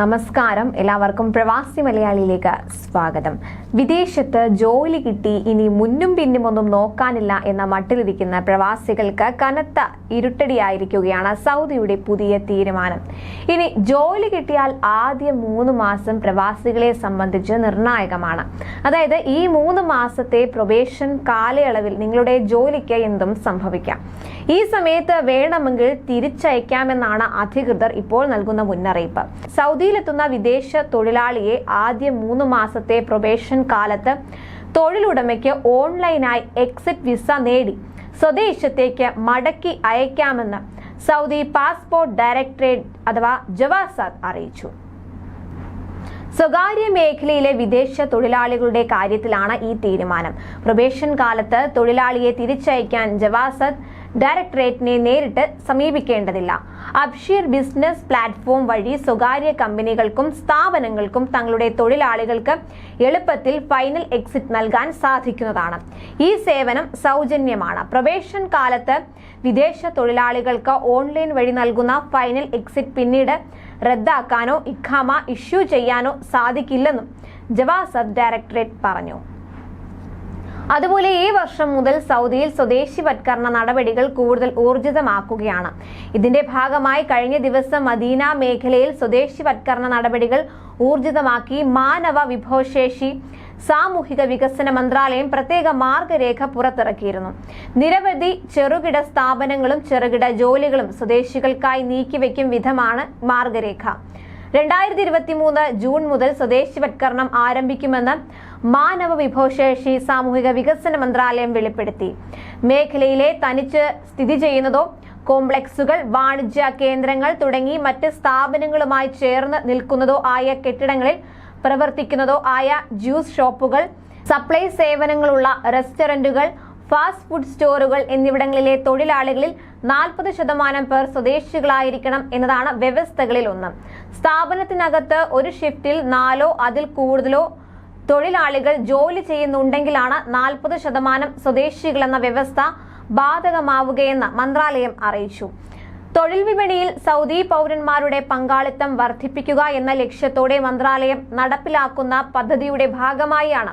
നമസ്കാരം. എല്ലാവർക്കും പ്രവാസി മലയാളിയിലേക്ക് സ്വാഗതം. വിദേശത്ത് ജോലി കിട്ടി ഇനി മുന്നും പിന്നും ഒന്നും നോക്കാനില്ല എന്ന മട്ടിലിരിക്കുന്ന പ്രവാസികൾക്ക് കനത്ത ഇരുട്ടടിയായിരിക്കുകയാണ് സൗദിയുടെ പുതിയ തീരുമാനം. ഇനി ജോലി കിട്ടിയാൽ ആദ്യ മൂന്ന് മാസം പ്രവാസികളെ സംബന്ധിച്ച് നിർണായകമാണ്. അതായത് ഈ മൂന്ന് മാസത്തെ പ്രൊബേഷൻ കാലയളവിൽ നിങ്ങളുടെ ജോലിക്ക് എന്തും സംഭവിക്കാം. ഈ സമയത്ത് വേണമെങ്കിൽ തിരിച്ചയക്കാമെന്നാണ് അധികൃതർ ഇപ്പോൾ നൽകുന്ന മുന്നറിയിപ്പ്. സൗദിയിലെത്തുന്ന വിദേശ തൊഴിലാളിയെ ആദ്യ മൂന്ന് മാസത്തെ പ്രൊബേഷൻ കാലത്ത് തൊഴിലുടമയ്ക്ക് ഓൺലൈനായി എക്സിറ്റ് വിസ നേടി. സ്വദേശത്തേക്ക് മടക്കി അയക്കാമെന്ന് സൗദി പാസ്പോർട്ട് ഡയറക്ടറേറ്റ് അഥവാ ജവാസാദ് അറിയിച്ചു. സ്വകാര്യ മേഖലയിലെ വിദേശ തൊഴിലാളികളുടെ കാര്യത്തിലാണ് ഈ തീരുമാനം. പ്രൊബേഷൻ കാലത്ത് തൊഴിലാളിയെ തിരിച്ചയക്കാൻ ജവാസദ് ഡയറക്ടറേറ്റിനെ നേരിട്ട് സമീപിക്കേണ്ടതില്ല. അബ്ഷീർ ബിസിനസ് പ്ലാറ്റ്ഫോം വഴി സ്വകാര്യ കമ്പനികൾക്കും സ്ഥാപനങ്ങൾക്കും തങ്ങളുടെ തൊഴിലാളികൾക്ക് എളുപ്പത്തിൽ ഫൈനൽ എക്സിറ്റ് നൽകാൻ സാധിക്കുന്നതാണ്. ഈ സേവനം സൗജന്യമാണ്. പ്രവേശൻ കാലത്ത് വിദേശ തൊഴിലാളികൾക്ക് ഓൺലൈൻ വഴി നൽകുന്ന ഫൈനൽ എക്സിറ്റ് പിന്നീട് റദ്ദാക്കാനോ ഇഖാമ ഇഷ്യൂ ചെയ്യാനോ സാധിക്കില്ലെന്നും ജവാസദ് ഡയറക്ടറേറ്റ് പറഞ്ഞു. അതുപോലെ ഈ വർഷം മുതൽ സൗദിയിൽ സ്വദേശിവത്കരണ നടപടികൾ കൂടുതൽ ഊർജിതമാക്കുകയാണ്. ഇതിന്റെ ഭാഗമായി കഴിഞ്ഞ ദിവസം മദീന മേഖലയിൽ സ്വദേശിവത്കരണ നടപടികൾ ഊർജിതമാക്കി. മാനവ വിഭവശേഷി സാമൂഹിക വികസന മന്ത്രാലയം പ്രത്യേക മാർഗരേഖ പുറത്തിറക്കിയിരുന്നു. നിരവധി ചെറുകിട സ്ഥാപനങ്ങളും ചെറുകിട ജോലികളും സ്വദേശികൾക്കായി നീക്കിവെക്കും വിധമാണ് മാർഗരേഖ. രണ്ടായിരത്തി ഇരുപത്തി മൂന്ന് ജൂൺ മുതൽ സ്വദേശിവത്കരണം ആരംഭിക്കുമെന്ന് മാനവ വിഭവശേഷി സാമൂഹിക വികസന മന്ത്രാലയം വെളിപ്പെടുത്തി. മേഖലയിലെ തനിച്ച് സ്ഥിതി ചെയ്യുന്നതോ കോംപ്ലക്സുകൾ വാണിജ്യ കേന്ദ്രങ്ങൾ തുടങ്ങി മറ്റ് സ്ഥാപനങ്ങളുമായി ചേർന്ന് നിൽക്കുന്നതോ ആയ കെട്ടിടങ്ങളിൽ പ്രവർത്തിക്കുന്നതോ ആയ ജ്യൂസ് ഷോപ്പുകൾ സപ്ലൈ സേവനങ്ങളുള്ള റെസ്റ്റോറന്റുകൾ ഫാസ്റ്റ് ഫുഡ് സ്റ്റോറുകൾ എന്നിവിടങ്ങളിലെ തൊഴിലാളികളിൽ നാൽപ്പത് ശതമാനം പേർ സ്വദേശികളായിരിക്കണം എന്നതാണ് വ്യവസ്ഥകളിൽ ഒന്ന് സ്ഥാപനത്തിനകത്ത് ഒരു ഷിഫ്റ്റിൽ നാലോ അതിൽ കൂടുതലോ തൊഴിലാളികൾ ജോലി ചെയ്യുന്നുണ്ടെങ്കിലാണ് നാൽപ്പത് ശതമാനം സ്വദേശികളെന്ന വ്യവസ്ഥ ബാധകമാവുകയെന്ന് മന്ത്രാലയം അറിയിച്ചു. തൊഴിൽ വിപണിയിൽ സൗദി പൗരന്മാരുടെ പങ്കാളിത്തം വർദ്ധിപ്പിക്കുക എന്ന ലക്ഷ്യത്തോടെ മന്ത്രാലയം നടപ്പിലാക്കുന്ന പദ്ധതിയുടെ ഭാഗമായാണ്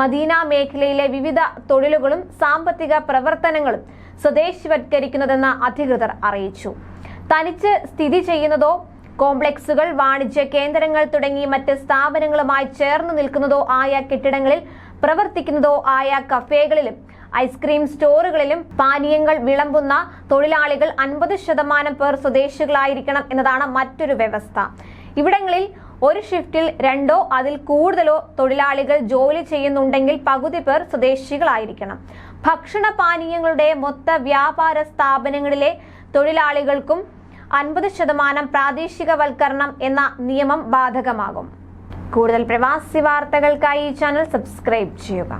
മദീന മേഖലയിലെ വിവിധ തൊഴിലുകളും സാമ്പത്തിക പ്രവർത്തനങ്ങളും സ്വദേശിവത്കരിക്കുന്നതെന്ന് അധികൃതർ അറിയിച്ചു. തനിച്ച് സ്ഥിതി ചെയ്യുന്നതോ കോംപ്ലക്സുകൾ വാണിജ്യ കേന്ദ്രങ്ങൾ തുടങ്ങി മറ്റ് സ്ഥാപനങ്ങളുമായി ചേർന്ന് നിൽക്കുന്നതോ ആയ കെട്ടിടങ്ങളിൽ പ്രവർത്തിക്കുന്നതോ ആയ കഫേകളിലും ഐസ്ക്രീം സ്റ്റോറുകളിലും പാനീയങ്ങൾ വിളമ്പുന്ന തൊഴിലാളികൾ അൻപത് ശതമാനം പേർ സ്വദേശികളായിരിക്കണം എന്നതാണ് മറ്റൊരു വ്യവസ്ഥ. ഇവിടങ്ങളിൽ ഒരു ഷിഫ്റ്റിൽ രണ്ടോ അതിൽ കൂടുതലോ തൊഴിലാളികൾ ജോലി ചെയ്യുന്നുണ്ടെങ്കിൽ പകുതി പേർ സ്വദേശികളായിരിക്കണം. ഭക്ഷണ പാനീയങ്ങളുടെ മൊത്ത വ്യാപാര സ്ഥാപനങ്ങളിലെ തൊഴിലാളികൾക്കും അൻപത് ശതമാനം പ്രാദേശികവൽക്കരണം എന്ന നിയമം ബാധകമാകും. കൂടുതൽ പ്രവാസി വാർത്തകൾക്കായി ഈ ചാനൽ സബ്സ്ക്രൈബ് ചെയ്യുക.